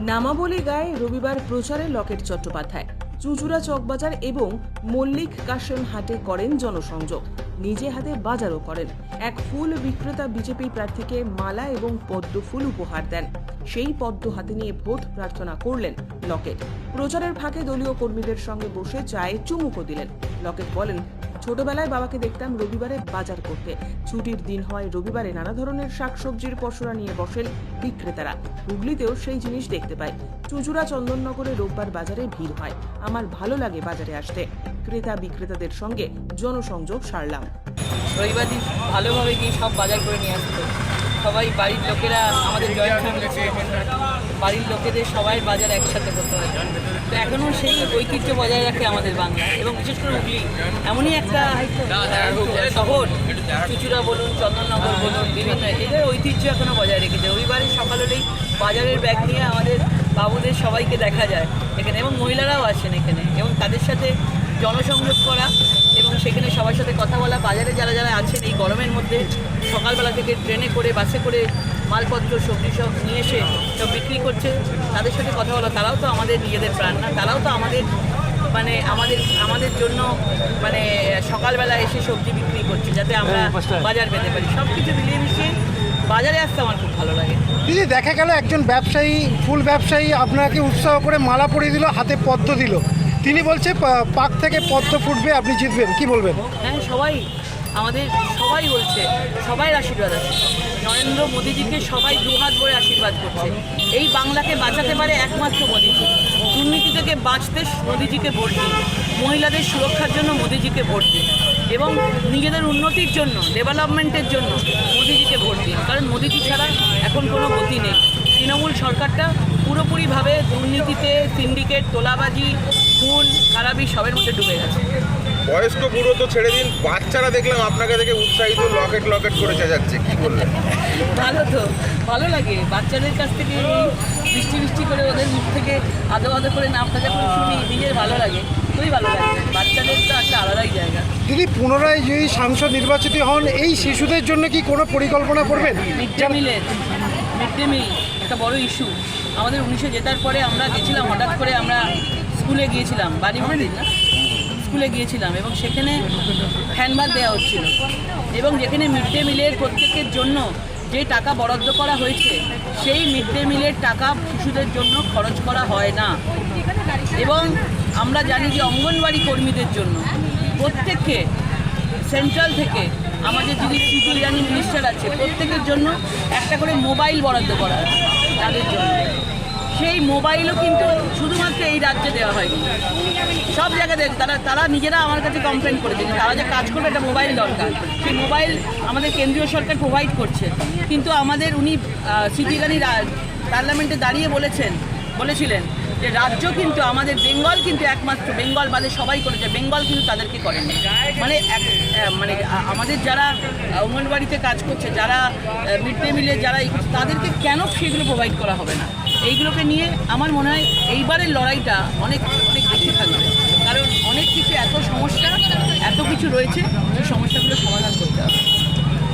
নামাবলী গায়ে রবিবার প্রচারে লকেট চট্টোপাধ্যায়। চুচুড়া চকবাজার এবং মল্লিক কাশেম হাটে করেন জনসংযোগ। নিজে হাতে বাজারও করেন। এক ফুল বিক্রেতা বিজেপি প্রার্থীকে মালা এবং পদ্ম ফুল উপহার দেন। সেই পদ্ম হাতে নিয়ে ভোট প্রার্থনা করলেন লকেট। প্রচারের ফাঁকে দলীয় কর্মীদের সঙ্গে বসে চায়ে চুমুকও দিলেন। লকেট বলেন, ছোটবেলায় বাবাকে দেখতাম রবিবারে বাজার করতে। ছুটির দিন হয় রবিবারে নানা ধরনের শাকসবজির পসরা নিয়ে বসেন বিক্রেতারা। হুগলিতেও সেই জিনিস দেখতে পাই। চুচুড়া চন্দননগরে রোববার বাজারে ভিড় হয়। আমার ভালো লাগে বাজারে আসতে। ক্রেতা বিক্রেতাদের সঙ্গে জনসংযোগ সারলাম। রবিবার দিন ভালোভাবে গিয়ে সব বাজার করে নিয়ে আসতো। সবাই বাড়ির লোকেরা আমাদের জয়েন্ট ফ্যামিলি বাড়ির লোকেদের সবাই বাজার একসাথে করতে হয়। তো এখনও সেই ঐতিহ্য বজায় রাখে আমাদের বাংলা এবং বিশেষ করে হুগলি। এমনই একটা শহর। চুচুড়া বলুন চন্দননগর বলুন বিভিন্ন এদের ঐতিহ্য এখনও বজায় রেখেছে। রবিবারে সকাল হলেই বাজারের ব্যাগ নিয়ে আমাদের বাবুদের সবাইকে দেখা যায় এখানে এবং মহিলারাও আসেন এখানে এবং তাদের সাথে জনসংযোগ করা সেখানে সবার সাথে কথা বলা বাজারে যারা যারা আছেন এই গরমের মধ্যে সকালবেলা থেকে ট্রেনে করে বাসে করে মালপত্র সবজি সব নিয়ে এসে সব বিক্রি করছে তাদের সাথে কথা বলা তারাও তো আমাদের নিজেদের প্রাণ না তারাও তো আমাদের মানে আমাদের আমাদের জন্য মানে সকালবেলা এসে সবজি বিক্রি করছে যাতে আমরা বাজার পেতে পারি। সব কিছু মিলিয়ে মিশিয়ে বাজারে আসতে আমার খুব ভালো লাগে। দিদি দেখা গেল একজন ব্যবসায়ী ফুল ব্যবসায়ী আপনাকে উৎসাহ করে মালা পরিয়ে দিল হাতে পদ্ম দিল। তিনি বলছে পাক থেকে পদ্ম ফুটবে, আপনি জিতবেন। কি বলবেন? হ্যাঁ সবাই, আমাদের সবাই বলছে সবাই আশীর্বাদ আছে। নরেন্দ্র মোদীজিকে সবাই দুহাত ভরে আশীর্বাদ করছে। এই বাংলাকে বাঁচাতে পারে একমাত্র মোদীজি। দুর্নীতি থেকে বাঁচতে মোদীজিকে ভোট দিন। মহিলাদের সুরক্ষার জন্য মোদীজিকে ভোট দিন। এবং নিজেদের উন্নতির জন্য, ডেভেলপমেন্টের জন্য মোদীজিকে ভোট দিন। কারণ মোদীজি ছাড়া এখন কোনো গতি নেই। তৃণমূল সরকারটা পুরোপুরিভাবে দুর্নীতিতে সিন্ডিকেট তোলাবাজি খুন খারাপি সবের মধ্যে ডুবে গেছে। বয়স্ক বুড়ো তো ছেড়ে দিন বাচ্চারা দেখলাম আপনাকে দেখে উৎসাহিত লকেট লকেট করে চেঁচাচ্ছে কি বললেন? ভালো তো ভালো লাগে। বাচ্চাদের কাছ থেকে বৃষ্টি বৃষ্টি করে ওদের মুখ থেকে আদো আদো করে নামটা যখন শুনি নিজের ভালো লাগে খুবই ভালো লাগে। বাচ্চাদের তো একটা আলাদাই জায়গা। দিদি পুনরায় যদি সাংসদ নির্বাচিত হন এই শিশুদের জন্য কি কোনো পরিকল্পনা করবেন? মিড ডে মিলের মিড ডে মিল একটা বড় ইস্যু আমাদের উনিশে জেতার পরে আমরা গেছিলাম হঠাৎ করে আমরা স্কুলে গিয়েছিলাম বাড়ি মন্দির না স্কুলে গিয়েছিলাম এবং সেখানে ভাত দেওয়া হচ্ছিল। এবং যেখানে মিড ডে মিলের প্রত্যেকের জন্য যে টাকা বরাদ্দ করা হয়েছে সেই মিড ডে মিলের টাকা শিশুদের জন্য খরচ করা হয় না। এবং আমরা জানি যে অঙ্গনওয়াড়ি কর্মীদের জন্য প্রত্যেককে সেন্ট্রাল থেকে আমাদের যদি সিটি ইরানি মিনিস্টার আছে প্রত্যেকের জন্য একটা করে মোবাইল বরাদ্দ করা তাদের জন্য। সেই মোবাইলও কিন্তু শুধুমাত্র এই রাজ্যে দেওয়া হয়নি। সব জায়গাতে তারা তারা নিজেরা আমার কাছে কমপ্লেন করেছে যে তারা যে কাজ করবে একটা মোবাইল দরকার। সেই মোবাইল আমাদের কেন্দ্রীয় সরকার প্রোভাইড করছে। কিন্তু আমাদের উনি আহ, সিটি ইরানি পার্লামেন্টে দাঁড়িয়ে বলেছেন বলেছিলেন যে রাজ্য কিন্তু আমাদের বেঙ্গল কিন্তু একমাত্র বেঙ্গল বাদে সবাই করেছে বেঙ্গল কিন্তু তাদেরকে করেনি। মানে এক মানে আমাদের যারা অঙ্গনবাড়িতে কাজ করছে যারা মিড ডে মিলে যারা তাদেরকে কেন সেগুলো প্রোভাইড করা হবে না? এইগুলোকে নিয়ে আমার মনে হয় এইবারের লড়াইটা অনেক অনেক বেশি থাকবে। কারণ অনেক কিছু এত সমস্যা, এত কিছু রয়েছে সমস্যাগুলো সমাধান করতে হবে।